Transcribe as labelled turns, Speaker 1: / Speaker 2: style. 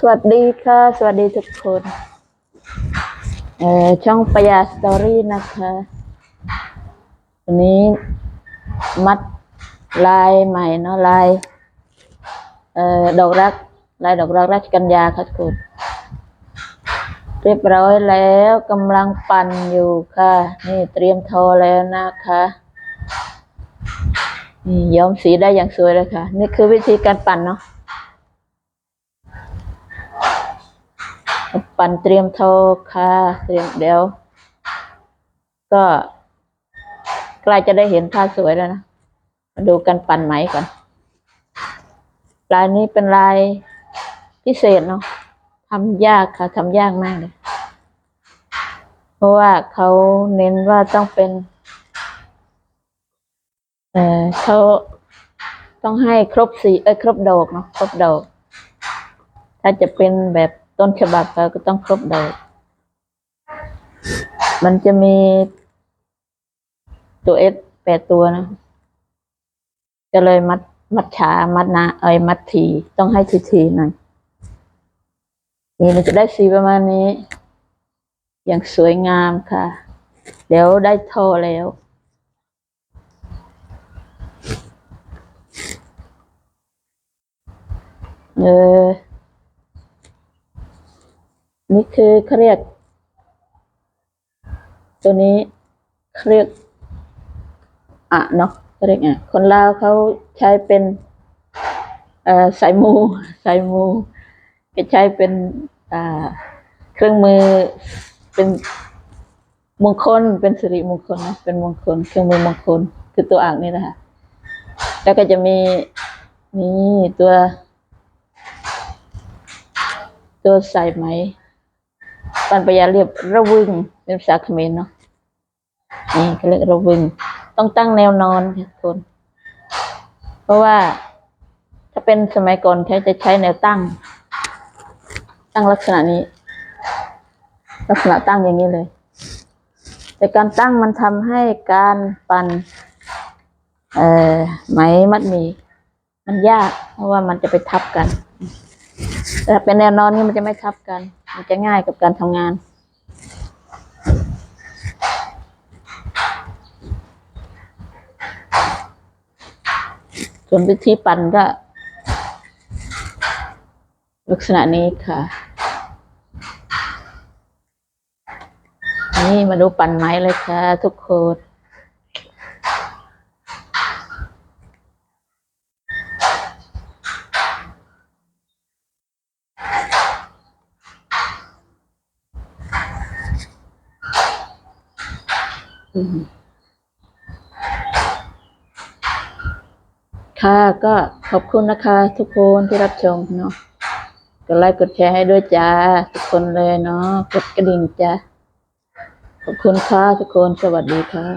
Speaker 1: สวัสดีค่ะ สวัสดีทุกคนเอ่อช่องปยาสตอรี่นะคะวันนี้มัดลายใหม่เนาะลายเอ่อดอกรักลายดอกรักราชกัญญาค่ะทุกคนเรียบร้อยแล้วกำลังปั่นอยู่ค่ะ นี่เตรียมทอแล้วนะคะนี่ย้อมสีได้อย่างสวยเลยค่ะ นี่คือวิธีการปั่นเนาะ ปั่นเตรียมโทรค่ะเตรียมเดี๋ยว ก็ใกล้จะได้เห็นผ้าสวยแล้วนะมาดูกันปั่นไหมก่อนลายนี้เป็นลายพิเศษเนาะทำยากค่ะทำยากมากเลยเพราะว่าเขาเน้นว่าต้องเป็น เออเขาต้องให้ครบสีเอ้ยครบดอกเนาะครบดอก ถ้าจะเป็นแบบ ต้นฉบับเราก็ต้องครบดอกมันจะมีตัวเอสแปดตัวนะก็เลยมัดมัดช้ามัดนาเอ้ยมัดที ต้องให้ทีทีหน่อย นี่มันจะได้สีประมาณนี้ อย่างสวยงามค่ะเดี๋ยวได้โทอแล้วเออ นี่คือเขาเรียกตัวนี้เขาเรียกอะเนาะเขาเรียกอะคนลาวเขาใช้เป็นเอ่อสายมูสายมูก็ใช้เป็นอ่าเครื่องมือเป็นมงคลเป็นสิริมงคลนะเป็นมงคล เครื่องมือมงคล คือตัวอ่างนี่นะคะแล้วก็จะมีนี่ตัว ตัวใส่ไหม ปันปยาเรียบระวึงเป็นภาษาเขมรเนาะนี่เขาเรียกระวึง ต้องตั้งแนวนอนค่ะทุกคน เพราะว่าถ้าเป็นสมัยก่อนเขาจะใช้แนวตั้ง ตั้งลักษณะนี้ ลักษณะตั้งอย่างนี้เลย แต่การตั้งมันทำให้การปันเอ่อไหมมัดมี มันยาก เพราะว่ามันจะไปทับกัน แต่เป็นแนวนอนนี่มันจะไม่ทับกัน มันจะง่ายกับการทำงานส่วนวิธีปั่นก็ลักษณะนี้ค่ะ นี่มาดูปั่นไม้เลยค่ะ ทุกคน ค่ะก็ขอบคุณนะคะ ทุกคนที่รับชมเนาะกดไลค์กดแชร์ให้ด้วยจ้า ทุกคนเลยเนาะกดกระดิ่งจ้าขอบคุณค่ะทุกคนสวัสดีค่ะ